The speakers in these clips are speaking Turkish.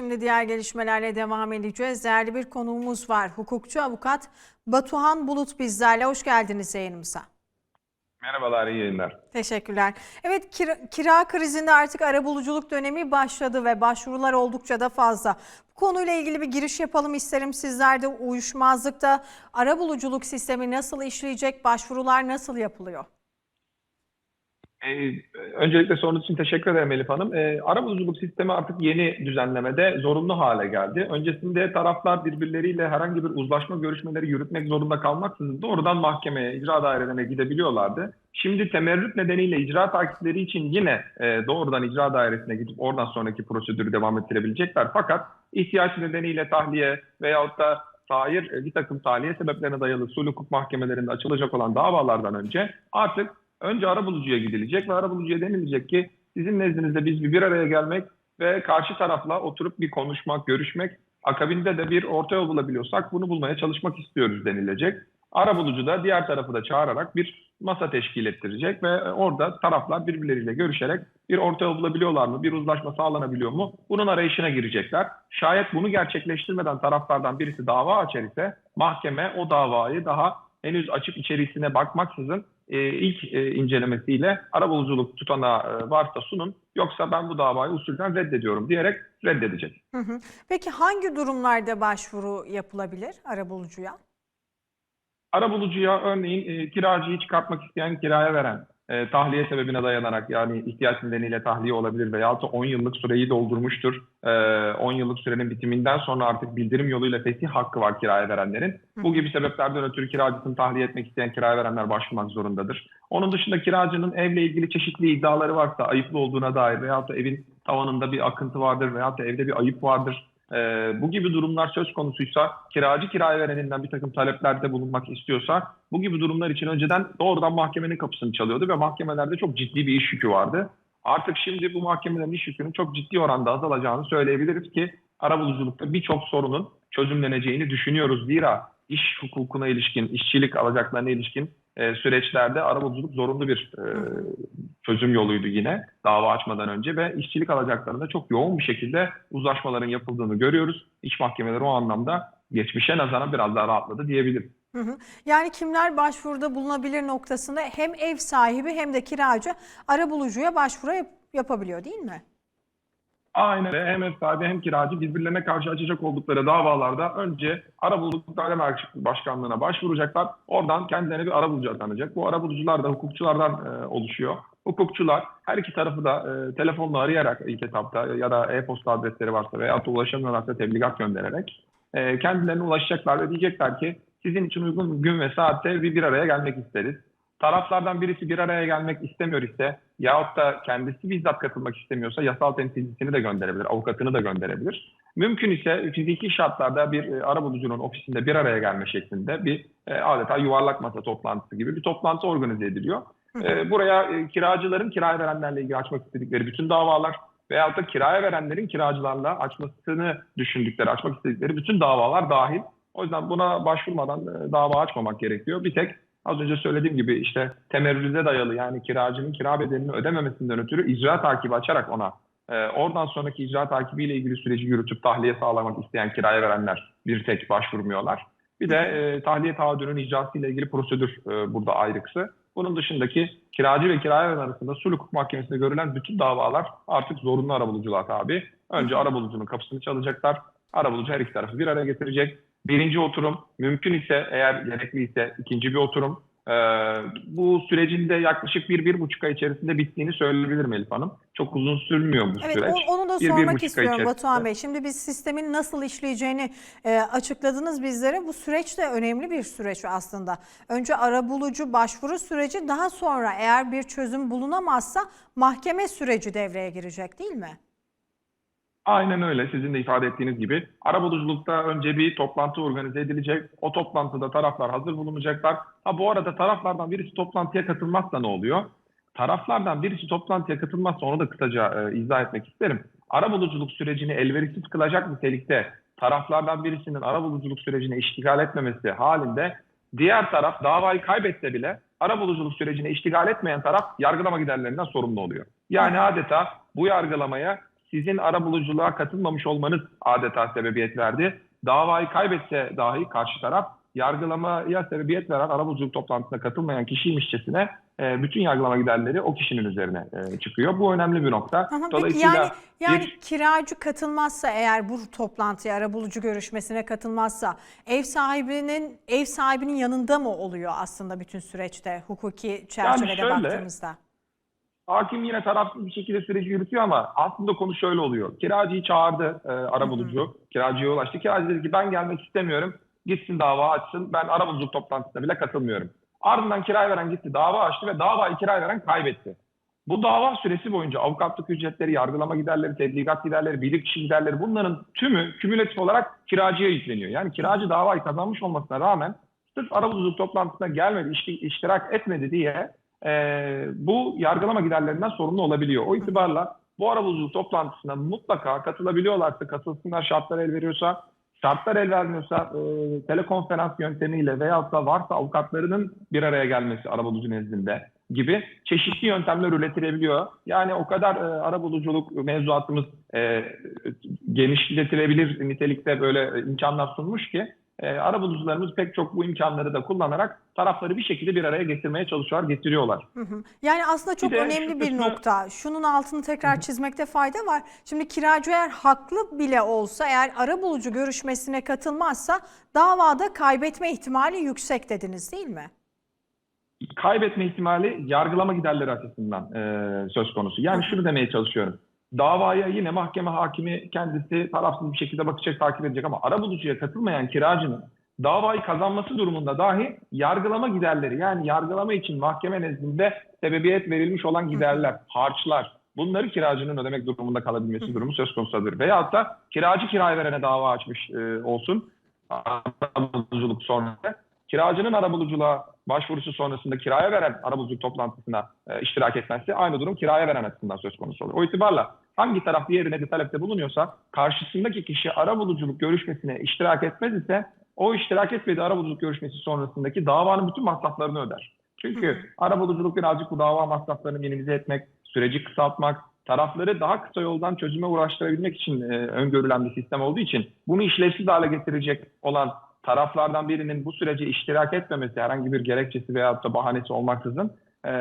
şimdi diğer gelişmelerle devam edeceğiz. Değerli bir konuğumuz var. Hukukçu avukat Batuhan Bulut bizlerle. Hoş geldiniz yayınımıza. Merhabalar, iyi yayınlar. Teşekkürler. Evet kira, kira krizinde artık arabuluculuk dönemi başladı ve başvurular oldukça da fazla. Bu konuyla ilgili bir giriş yapalım isterim. Sizler de uyuşmazlıkta arabuluculuk sistemi nasıl işleyecek, başvurular nasıl yapılıyor? Ee, öncelikle sorunuz için teşekkür ederim Elif Hanım. Ee, arabuluculuk sistemi artık yeni düzenlemede zorunlu hale geldi. Öncesinde taraflar birbirleriyle herhangi bir uzlaşma görüşmeleri yürütmek zorunda kalmaksızın doğrudan mahkemeye, icra dairelerine gidebiliyorlardı. Şimdi temerrüt nedeniyle icra takipleri için yine e, doğrudan icra dairesine gidip oradan sonraki prosedürü devam ettirebilecekler. Fakat ihtiyaç nedeniyle tahliye veyahut da sair e, bir takım tahliye sebeplerine dayalı sulh hukuk mahkemelerinde açılacak olan davalardan önce artık önce arabulucuya gidilecek ve arabulucuya denilecek ki sizin nezdinizde biz bir, araya gelmek ve karşı tarafla oturup bir konuşmak, görüşmek, akabinde de bir orta yol bulabiliyorsak bunu bulmaya çalışmak istiyoruz denilecek. Arabulucu da diğer tarafı da çağırarak bir masa teşkil ettirecek ve orada taraflar birbirleriyle görüşerek bir orta yol bulabiliyorlar mı, bir uzlaşma sağlanabiliyor mu? Bunun arayışına girecekler. Şayet bunu gerçekleştirmeden taraflardan birisi dava açar ise mahkeme o davayı daha henüz açıp içerisine bakmaksızın e, ilk e, incelemesiyle arabuluculuk tutanağı e, varsa sunun yoksa ben bu davayı usulden reddediyorum diyerek reddedecek. Hı hı. Peki hangi durumlarda başvuru yapılabilir arabulucuya? Arabulucuya örneğin e, kiracıyı çıkartmak isteyen kiraya veren e, tahliye sebebine dayanarak yani ihtiyaç nedeniyle tahliye olabilir veya da 10 yıllık süreyi doldurmuştur. E, 10 yıllık sürenin bitiminden sonra artık bildirim yoluyla fesih hakkı var kiraya verenlerin. Bu gibi sebeplerden ötürü kiracısını tahliye etmek isteyen kiraya verenler başvurmak zorundadır. Onun dışında kiracının evle ilgili çeşitli iddiaları varsa ayıplı olduğuna dair veya da evin tavanında bir akıntı vardır veya da evde bir ayıp vardır. Ee, bu gibi durumlar söz konusuysa, kiracı kiraya vereninden bir takım taleplerde bulunmak istiyorsa, bu gibi durumlar için önceden doğrudan mahkemenin kapısını çalıyordu ve mahkemelerde çok ciddi bir iş yükü vardı. Artık şimdi bu mahkemelerin iş yükünün çok ciddi oranda azalacağını söyleyebiliriz ki arabuluculukta birçok sorunun çözümleneceğini düşünüyoruz. Zira iş hukukuna ilişkin, işçilik alacaklarına ilişkin e, süreçlerde arabuluculuk zorunlu bir e, çözüm yoluydu yine dava açmadan önce ve işçilik alacaklarında çok yoğun bir şekilde uzlaşmaların yapıldığını görüyoruz. İş mahkemeleri o anlamda geçmişe nazaran biraz daha rahatladı diyebilirim. Hı hı. Yani kimler başvuruda bulunabilir noktasında hem ev sahibi hem de kiracı arabulucuya başvuru yap- yapabiliyor değil mi? Aynen. Hem ev sahibi hem kiracı birbirlerine karşı açacak oldukları davalarda önce arabuluculuk daire başkanlığına başvuracaklar. Oradan kendilerine bir arabulucu atanacak. Bu arabulucular da hukukçulardan e, oluşuyor. Hukukçular her iki tarafı da e, telefonla arayarak ilk etapta ya da e-posta adresleri varsa veya da ulaşamıyorlarsa tebligat göndererek e, kendilerine ulaşacaklar ve diyecekler ki sizin için uygun gün ve saatte bir, bir araya gelmek isteriz. Taraflardan birisi bir araya gelmek istemiyor ise yahut da kendisi bizzat katılmak istemiyorsa yasal temsilcisini de gönderebilir, avukatını da gönderebilir. Mümkün ise fiziki şartlarda bir e, arabulucunun ofisinde bir araya gelme şeklinde bir e, adeta yuvarlak masa toplantısı gibi bir toplantı organize ediliyor. E, buraya e, kiracıların kiraya verenlerle ilgili açmak istedikleri bütün davalar veyahut da kiraya verenlerin kiracılarla açmasını düşündükleri, açmak istedikleri bütün davalar dahil. O yüzden buna başvurmadan e, dava açmamak gerekiyor. Bir tek az önce söylediğim gibi işte temerrüze dayalı yani kiracının kira bedelini ödememesinden ötürü icra takibi açarak ona e, oradan sonraki icra takibiyle ilgili süreci yürütüp tahliye sağlamak isteyen kiraya verenler bir tek başvurmuyorlar. Bir de e, tahliye taahhüdünün icrası ile ilgili prosedür e, burada ayrıksı. Bunun dışındaki kiracı ve kiraya veren arasında sulh hukuk mahkemesinde görülen bütün davalar artık zorunlu arabuluculuğa tabi. Önce arabulucunun kapısını çalacaklar. Arabulucu her iki tarafı bir araya getirecek. Birinci oturum mümkün ise eğer gerekli ise ikinci bir oturum. Ee, bu sürecin de yaklaşık bir, bir buçuk ay içerisinde bittiğini söyleyebilirim Elif Hanım. Çok uzun sürmüyor bu Evet süreç. o- onu da Bir, bir sormak ay istiyorum. Batuhan Bey. Şimdi biz sistemin nasıl işleyeceğini e, açıkladınız bizlere. Bu süreç de önemli bir süreç aslında. Önce arabulucu başvuru süreci daha sonra eğer bir çözüm bulunamazsa mahkeme süreci devreye girecek değil mi? Aynen öyle. Sizin de ifade ettiğiniz gibi. Arabuluculukta önce bir toplantı organize edilecek. O toplantıda taraflar hazır bulunacaklar. Ha bu arada taraflardan birisi toplantıya katılmazsa ne oluyor? Taraflardan birisi toplantıya katılmazsa onu da kısaca e, izah etmek isterim. Arabuluculuk sürecini elverişsiz kılacak nitelikte taraflardan birisinin arabuluculuk sürecine iştigal etmemesi halinde diğer taraf davayı kaybetse bile arabuluculuk sürecine iştigal etmeyen taraf yargılama giderlerinden sorumlu oluyor. Yani adeta bu yargılamaya sizin arabuluculuğa katılmamış olmanız adeta sebebiyet verdi. Davayı kaybetse dahi karşı taraf yargılamaya sebebiyet veren arabuluculuk toplantısına katılmayan kişiymişçesine e, bütün yargılama giderleri o kişinin üzerine e, çıkıyor. Bu önemli bir nokta. Aha, Dolayısıyla yani yani bir- kiracı katılmazsa eğer bu toplantıya arabulucu görüşmesine katılmazsa ev sahibinin ev sahibinin yanında mı oluyor aslında bütün süreçte hukuki çerçevede şöyle, baktığımızda? Hakim yine tarafsız bir şekilde süreci yürütüyor ama aslında konu şöyle oluyor. Kiracıyı çağırdı e, arabulucu. Kiracıya ulaştı. Kiracı dedi ki ben gelmek istemiyorum. Gitsin dava açsın. Ben arabuluculuk toplantısına bile katılmıyorum. Ardından kiraya veren gitti dava açtı ve davayı kiraya veren kaybetti. Bu dava süresi boyunca avukatlık ücretleri, yargılama giderleri, tebligat giderleri, bilirkişi giderleri bunların tümü kümülatif olarak kiracıya yükleniyor. Yani kiracı davayı kazanmış olmasına rağmen sırf arabuluculuk toplantısına gelmedi, işti- iştirak etmedi diye e, bu yargılama giderlerinden sorumlu olabiliyor. O itibarla bu arabuluculuk toplantısına mutlaka katılabiliyorlarsa, katılsınlar şartlar el veriyorsa, şartlar el vermiyorsa e, telekonferans yöntemiyle veyahut da varsa avukatlarının bir araya gelmesi arabulucu nezdinde gibi çeşitli yöntemler üretilebiliyor. Yani o kadar e, arabuluculuk mevzuatımız e, genişletilebilir nitelikte böyle imkanlar sunmuş ki e, arabulucularımız pek çok bu imkanları da kullanarak tarafları bir şekilde bir araya getirmeye çalışıyorlar, getiriyorlar. Hı hı. Yani aslında çok Bir önemli bir kısmı- nokta. Şunun altını tekrar çizmekte fayda var. Şimdi kiracı eğer haklı bile olsa eğer arabulucu görüşmesine katılmazsa davada kaybetme ihtimali yüksek dediniz değil mi? kaybetme ihtimali yargılama giderleri açısından e, söz konusu. Yani şunu demeye çalışıyorum. Davaya yine mahkeme hakimi kendisi tarafsız bir şekilde bakacak, takip edecek ama arabulucuya katılmayan kiracının davayı kazanması durumunda dahi yargılama giderleri yani yargılama için mahkeme nezdinde sebebiyet verilmiş olan giderler, harçlar bunları kiracının ödemek durumunda kalabilmesi durumu söz konusudur. Veyahut da kiracı kiraya verene dava açmış e, olsun arabuluculuk sonrası. Kiracının arabuluculuğa başvurusu sonrasında kiraya veren arabuluculuk toplantısına e, iştirak etmezse aynı durum kiraya veren açısından söz konusu olur. O itibarla hangi taraf diğerine de talepte bulunuyorsa karşısındaki kişi arabuluculuk görüşmesine iştirak etmez ise o iştirak etmediği arabuluculuk görüşmesi sonrasındaki davanın bütün masraflarını öder. Çünkü arabuluculuk birazcık bu dava masraflarını minimize etmek, süreci kısaltmak, tarafları daha kısa yoldan çözüme uğraştırabilmek için e, öngörülen bir sistem olduğu için bunu işlevsiz hale getirecek olan taraflardan birinin bu sürece iştirak etmemesi herhangi bir gerekçesi veyahut da bahanesi olmaksızın e,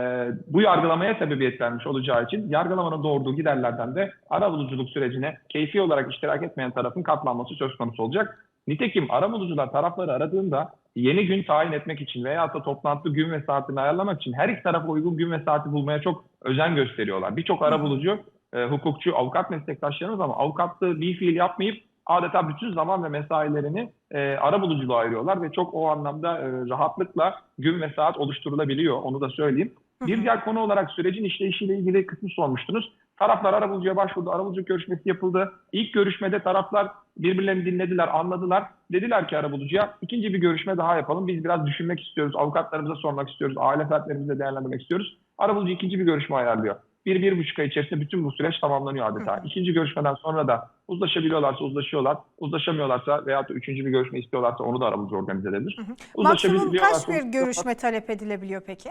bu yargılamaya sebebiyet vermiş olacağı için yargılamanın doğurduğu giderlerden de arabuluculuk sürecine keyfi olarak iştirak etmeyen tarafın katlanması söz konusu olacak. Nitekim arabulucular tarafları aradığında yeni gün tayin etmek için veyahut da toplantı gün ve saatini ayarlamak için her iki tarafa uygun gün ve saati bulmaya çok özen gösteriyorlar. Birçok arabulucu, e, hukukçu, avukat meslektaşlarımız ama avukatlığı bir fiil yapmayıp adeta bütün zaman ve mesailerini e, arabuluculuğa ayırıyorlar ve çok o anlamda e, rahatlıkla gün ve saat oluşturulabiliyor. Onu da söyleyeyim. Bir diğer konu olarak sürecin işleyişiyle ilgili kısmı sormuştunuz. Taraflar arabulucuya başvurdu, arabuluculuk görüşmesi yapıldı. İlk görüşmede taraflar birbirlerini dinlediler, anladılar. Dediler ki arabulucuya ikinci bir görüşme daha yapalım. Biz biraz düşünmek istiyoruz, avukatlarımıza sormak istiyoruz, aile fertlerimizle değerlendirmek istiyoruz. Arabulucu ikinci bir görüşme ayarlıyor. Bir, bir buçuk ay içerisinde bütün bu süreç tamamlanıyor adeta. İkinci görüşmeden sonra da uzlaşabiliyorlarsa uzlaşıyorlar, uzlaşamıyorlarsa veyahut da üçüncü bir görüşme istiyorlarsa onu da arabulucu organize edebilir. Maksimum kaç bir görüşme talep edilebiliyor peki?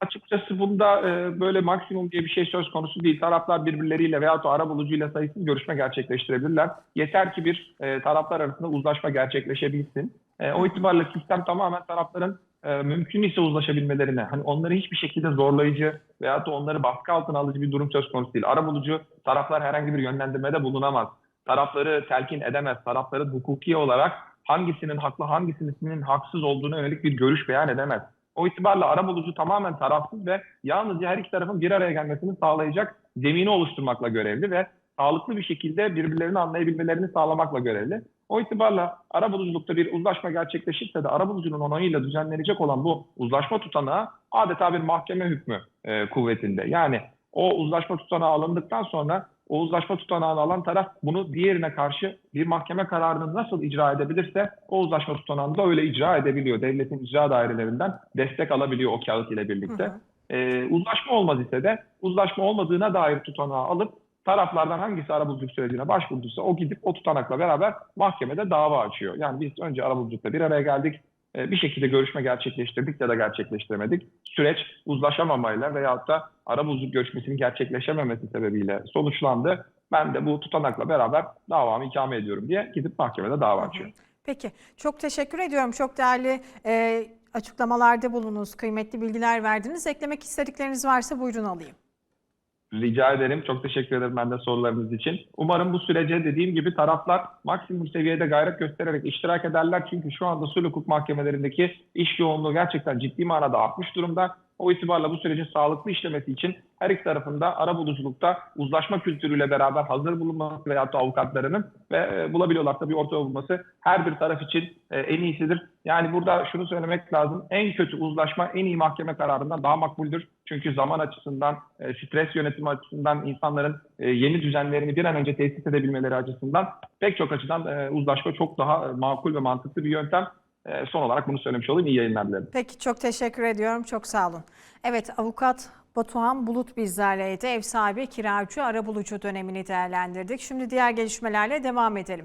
Açıkçası bunda e, böyle maksimum diye bir şey söz konusu değil. Taraflar birbirleriyle veyahut da arabulucuyla sayısız görüşme gerçekleştirebilirler. Yeter ki bir e, taraflar arasında uzlaşma gerçekleşebilsin. E, o itibarla sistem tamamen tarafların e, mümkün ise uzlaşabilmelerine, hani onları hiçbir şekilde zorlayıcı veyahut da onları baskı altına alıcı bir durum söz konusu değil. Arabulucu taraflar herhangi bir yönlendirmede bulunamaz. Tarafları telkin edemez. Tarafların hukuki olarak hangisinin haklı, hangisinin haksız olduğuna yönelik bir görüş beyan edemez. O itibarla arabulucu tamamen tarafsız ve yalnızca her iki tarafın bir araya gelmesini sağlayacak zemini oluşturmakla görevli ve sağlıklı bir şekilde birbirlerini anlayabilmelerini sağlamakla görevli. O itibarla arabuluculukta bir uzlaşma gerçekleşirse de arabulucunun onayıyla düzenlenecek olan bu uzlaşma tutanağı adeta bir mahkeme hükmü e, kuvvetinde. Yani o uzlaşma tutanağı alındıktan sonra o uzlaşma tutanağını alan taraf bunu diğerine karşı bir mahkeme kararını nasıl icra edebilirse o uzlaşma tutanağını da öyle icra edebiliyor. Devletin icra dairelerinden destek alabiliyor o kağıt ile birlikte. Hı hı. Ee, uzlaşma olmaz ise de uzlaşma olmadığına dair tutanağı alıp taraflardan hangisi arabuluculuk sürecine başvurduysa o gidip o tutanakla beraber mahkemede dava açıyor. Yani biz önce arabuluculukta bir araya geldik. e, bir şekilde görüşme gerçekleştirdik ya da gerçekleştiremedik. Süreç uzlaşamamayla veyahut da arabuluculuk görüşmesinin gerçekleşememesi sebebiyle sonuçlandı. Ben de bu tutanakla beraber davamı ikame ediyorum diye gidip mahkemede dava açıyorum. Peki, çok teşekkür ediyorum. Çok değerli e, açıklamalarda bulunuz, kıymetli bilgiler verdiniz. Eklemek istedikleriniz varsa buyurun alayım. Rica ederim. Çok teşekkür ederim ben de sorularınız için. Umarım bu sürece dediğim gibi taraflar maksimum seviyede gayret göstererek iştirak ederler. Çünkü şu anda sulh hukuk mahkemelerindeki iş yoğunluğu gerçekten ciddi manada artmış durumda. O itibarla bu sürecin sağlıklı işlemesi için her iki tarafında arabuluculukta uzlaşma kültürüyle beraber hazır bulunması veyahut da avukatlarının ve e, bulabiliyorlarsa bir orta bulması her bir taraf için e, en iyisidir. Yani burada şunu söylemek lazım. En kötü uzlaşma en iyi mahkeme kararından daha makbuldür. Çünkü zaman açısından, e, stres yönetimi açısından, insanların yeni düzenlerini bir an önce tesis edebilmeleri açısından pek çok açıdan uzlaşma çok daha makul ve mantıklı bir yöntem. E, Son olarak bunu söylemiş olayım. İyi yayınlar dilerim. Peki, çok teşekkür ediyorum. Çok sağ olun. Evet, avukat Batuhan Bulut bizlerleydi. Ev sahibi kiracı arabulucu dönemini değerlendirdik. Şimdi diğer gelişmelerle devam edelim.